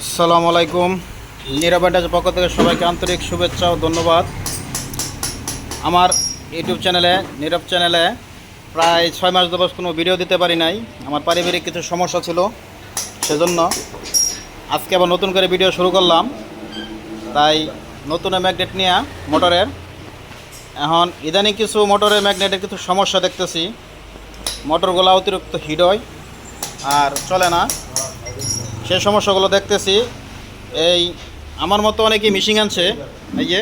আসসালামু আলাইকুম। নিরাপত্তার পক্ষ থেকে সবাইকে আন্তরিক শুভেচ্ছা ও ধন্যবাদ। আমার ইউটিউব চ্যানেলে, নীরব চ্যানেলে প্রায় ছয় মাস দশ কোনো ভিডিও দিতে পারি নাই। আমার পারিবারিক কিছু সমস্যা ছিল, সেজন্য আজকে আবার নতুন করে ভিডিও শুরু করলাম। তাই নতুন ম্যাগনেট নিয়ে মোটরের। এখন ইদানিং কিছু মোটরের ম্যাগনেটের কিছু সমস্যা দেখতেছি। মোটরগুলো অতিরিক্ত হিট হয় আর চলে না। সেই সমস্যাগুলো দেখতেছি। এই, আমার মতো অনেকেই মিশিং আনছে। এই যে,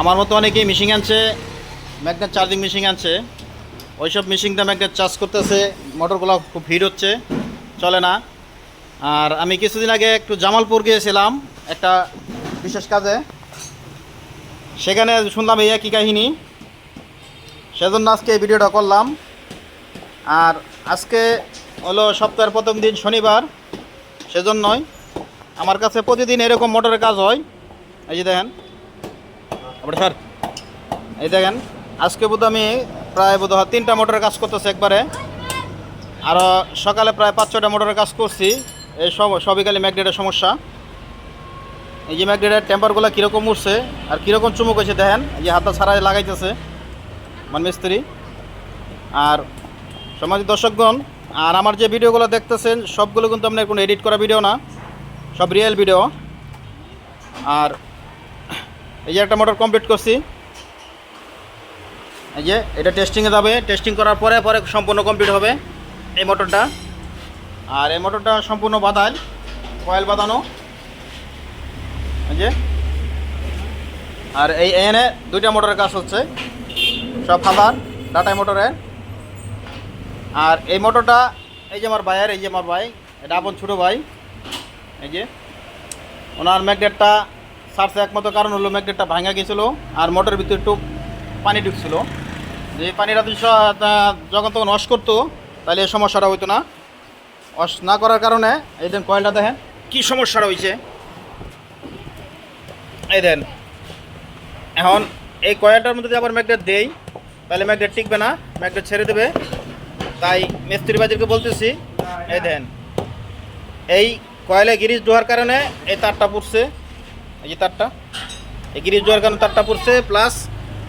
আমার মতো অনেকেই মিশিং আনছে ম্যাগনেট চার্জিং মেশিন আনছে। ওই ওইসব মেশিনটা ম্যাগনেট চার্জ করতেছে মোটরগুলো খুব ভিড় হচ্ছে, চলে না। আর আমি কিছুদিন আগে একটু জামালপুর গিয়েছিলাম, একটা বিশেষ কাজে। সেখানে শুনলাম এই একই কাহিনী। সেজন্য আজকে এই ভিডিওটা করলাম। আর আজকে হলো সপ্তাহের প্রথম দিন শনিবার সেজন্যই আমার কাছে প্রতিদিন এরকম মোটরের কাজ হয়। এই যে দেখেন। আপনি স্যার? এই দেখেন আজকে বোধ আমি প্রায় বোধ হয় তিনটা মোটরের কাজ করতেছি একবারে। আরও সকালে প্রায় পাঁচ ছটা মোটরের কাজ করছি। এই সব সবই খালি ম্যাগনেটের সমস্যা। এই যে ম্যাগনেটের টেম্পারগুলো কীরকম উঠছে আর কীরকম চুমুক হয়েছে দেখেন এই যে হাতটা ছাড়াই লাগাইতেছে মান মিস্ত্রি। আর সমাজ দর্শকগণ আর আমার যে ভিডিওগুলো দেখতেছেন, সবগুলো কিন্তু আপনার কোনো এডিট করা ভিডিও না, সব রিয়েল ভিডিও আর এই যে একটা মোটর কমপ্লিট করছি। এই যে, এটা টেস্টিংয়ে যাবে। টেস্টিং করার পরে পরে সম্পূর্ণ কমপ্লিট হবে এই মোটরটা আর এই মোটরটা সম্পূর্ণ বাদাল কয়েল বাঁধানো। এই যে। আর এই এনে দুইটা মোটরের কাজ হচ্ছে। সব ফাদার টাটা মোটরের আর এই মোটরটা, এই যে আমার ভাইয়ের, এই যে আমার ভাই, এটা আপন ছোটো ভাই। এই যে, ওনার ম্যাগনেটটা সারছে একমাত্র কারণ হলো ম্যাগনেটটা ভাঙা গেছিল আর মোটরের ভিতরে একটু পানি ঢুকছিল। যে পানিটা যখন তখন ওয়াশ করতো, তাহলে এই সমস্যাটা হইতো না। ওয়াশ না করার কারণে, এই দেন কয়েলটা দেখেন। কী সমস্যাটা হয়েছে এই দেন, এখন এই কয়েলটার মধ্যে যদি আবার ম্যাগনেট দেই, তাহলে ম্যাগনেট টিকবে না, ম্যাগনেট ছেড়ে দেবে। তাই মিস্ত্রি বাজিরকে বলতেছি, এই দেন। এই কয়েলে গিরিজ ডোয়ার কারণে এই তারটা পড়ছে। এই যে তারটা, এই গিরিজ ডোয়ার কারণে তারটা পড়ছে প্লাস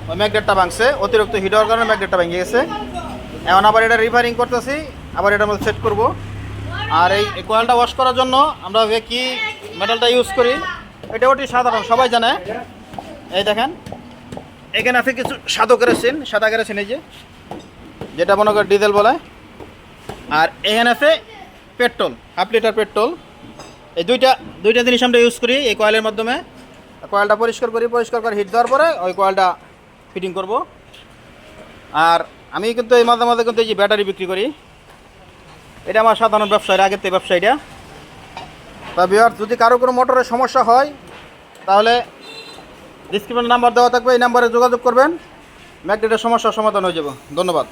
ওই ম্যাগনেটটা ভাঙছে। অতিরিক্ত হিট হওয়ার কারণে ম্যাগনেটটা ভেঙে গেছে। এখন আবার এটা রিপেয়ারিং করতেছি, আবার এটার মধ্যে সেট করব। আর এই কয়েলটা ওয়াশ করার জন্য আমরা কি মেটালটা ইউজ করি, এটা ওটি সাধারণ, সবাই জানে। এই দেখেন, এখানে আছে কিছু সাদা কেরোসিন সাদা কেরোসিন এই যে। যেটা মনে করে ডিজেল বলে। আর এখানে আছে পেট্রোল, হাফ লিটার পেট্রোল। এই দুইটা দুইটা জিনিস আমরা ইউজ করি এই কয়েলের মাধ্যমে। কয়েলটা পরিষ্কার করি, পরিষ্কার করে হিট দেওয়ার পরে ওই কয়েলটা ফিটিং করব। আর আমি কিন্তু এই মাঝে মাঝে কিন্তু এই যে ব্যাটারি বিক্রি করি। এটা আমার সাধারণ ব্যবসা আগের থেকে ব্যবসায়ীটা। তা বিহার যদি কারও কোনো মোটরের সমস্যা হয়, তাহলে ডিসক্রিপশন নাম্বার দেওয়া থাকবে, এই নাম্বারে যোগাযোগ করবেন। ম্যাগনেটের সমস্যার সমাধান হয়ে যাবে। ধন্যবাদ।